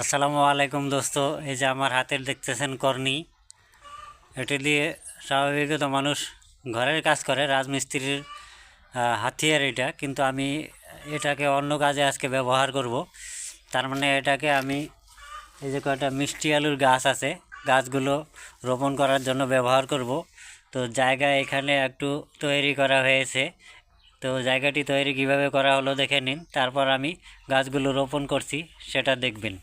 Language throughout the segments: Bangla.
আসসালামু আলাইকুম দোস্ত, এই যে আমার হাতের দেখতেছেন কর্নি। এটি দিয়ে স্বাভাবিকত মানুষ ঘরের কাজ করে, রাজমিস্ত্রির হাতিয়ার এটা। কিন্তু আমি এটাকে অন্য কাজে আজকে ব্যবহার করব। তার মানে এটাকে আমি এই যে কয়েকটা মিষ্টি আলুর গাছ আছে, গাছগুলো রোপণ করার জন্য ব্যবহার করব। তো জায়গা এখানে একটু তৈরি করা হয়েছে। তো জায়গাটি তৈরি কীভাবে করা হলো দেখে নিন। তারপর আমি গাছগুলো রোপণ করছি, সেটা দেখবেন।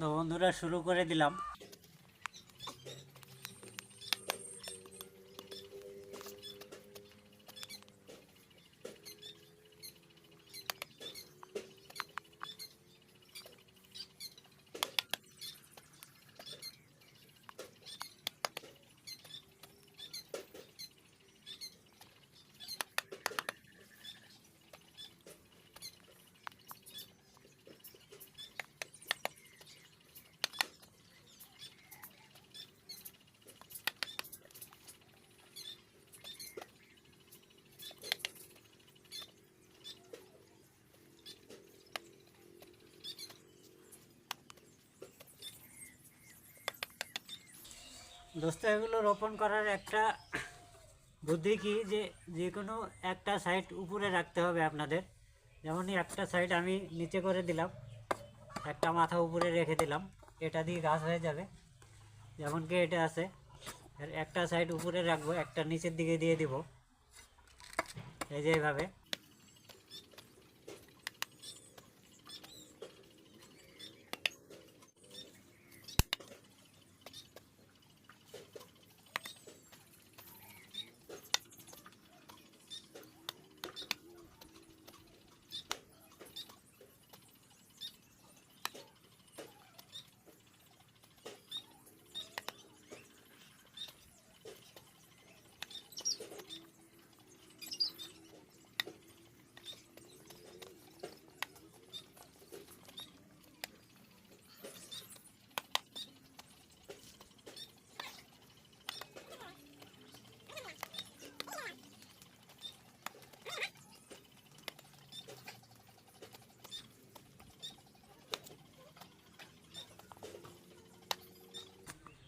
তো বন্ধুরা শুরু করে দিলাম। দোস্ত এগুলো রোপণ করার একটা বুদ্ধি কি যে যে কোনো একটা সাইড উপরে রাখতে হবে আপনাদের। যেমনই একটা সাইড আমি নিচে করে দিলাম, একটা মাথা উপরে রেখে দিলাম, এটা দিয়ে গাছ হয়ে যাবে। যেমন কি এটা আছে, একটা সাইড উপরে রাখব, একটা নিচের দিকে দিয়ে দিব। এই যে এইভাবে।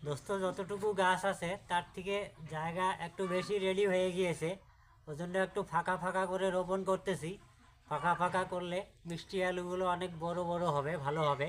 দোস্ত, যতটুকু গাছ আছে, তার থেকে জায়গা একটু বেশি রেডি হয়ে গিয়েছে। ওই জন্য একটু ফাঁকা ফাঁকা করে রোপণ করতেছি। ফাঁকা ফাঁকা করলে মিষ্টি আলুগুলো অনেক বড় বড় হবে, ভালো হবে।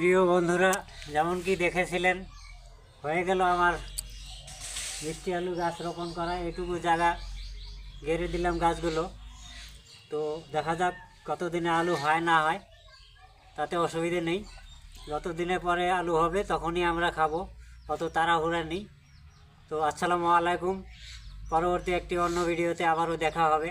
প্রিয় বন্ধুরা, যেমন কি দেখেছিলেন, হয়ে গেল আমার মিষ্টি আলু গাছ রোপণ করা, এটুকু জায়গা গেড়ে দিলাম গাছগুলো। তো দেখা যাক কতদিনে আলু হয় না হয়, তাতে অসুবিধে নেই। যত দিনে পরে আলু হবে, তখনই আমরা খাব, অত তাড়াহুড়া নেই। তো আসসালামু আলাইকুম, পরবর্তী একটি অন্য ভিডিওতে আবারও দেখা হবে।